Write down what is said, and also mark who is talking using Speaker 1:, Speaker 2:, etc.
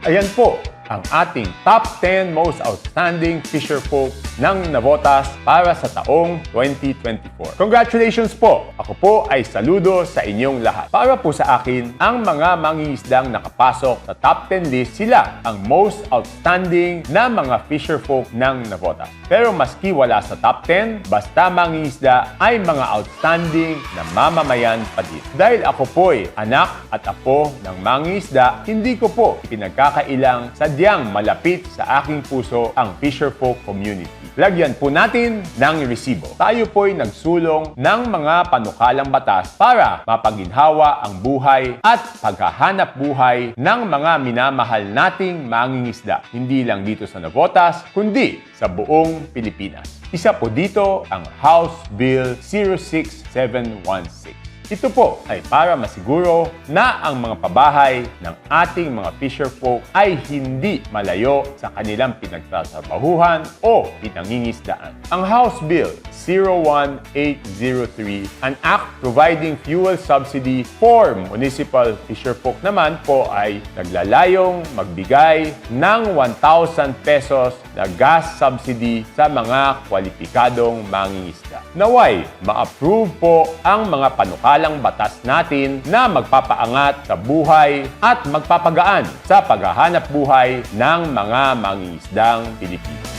Speaker 1: Ayan po ang ating top 10 most outstanding fisher folk ng Navotas para sa taong 2024. Congratulations po! Ako po ay saludo sa inyong lahat. Para po sa akin, ang mga mangingisdang nakapasok sa top 10 list sila ang most outstanding na mga fisher folk ng Navotas. Pero maski wala sa top 10, basta mangingisda ay mga outstanding na mamamayan pa din. Dahil ako po'y anak at apo ng mangingisda, hindi ko po pinagkakailang sadyang malapit sa aking puso ang fisher folk community. Lagyan po natin ng resibo. Tayo po'y nagsulong ng mga panukalang batas para mapaginhawa ang buhay at paghahanap buhay ng mga minamahal nating mangingisda. Hindi lang dito sa Navotas, kundi sa buong Pilipinas. Isa po dito ang House Bill 06716. Ito po ay para masiguro na ang mga pabahay ng ating mga fisher folk ay hindi malayo sa kanilang pinagtatrabahuhan o pinangingisdaan. Ang House Bill 01803, an act providing fuel subsidy for municipal fisher folk naman po ay naglalayong magbigay ng 1,000 pesos na gas subsidy sa mga kwalipikadong mangingisda. Naway, ma-approve po ang mga panukalang batas natin na magpapaangat sa buhay at magpapagaan sa paghahanap buhay ng mga mangingisdang Pilipino.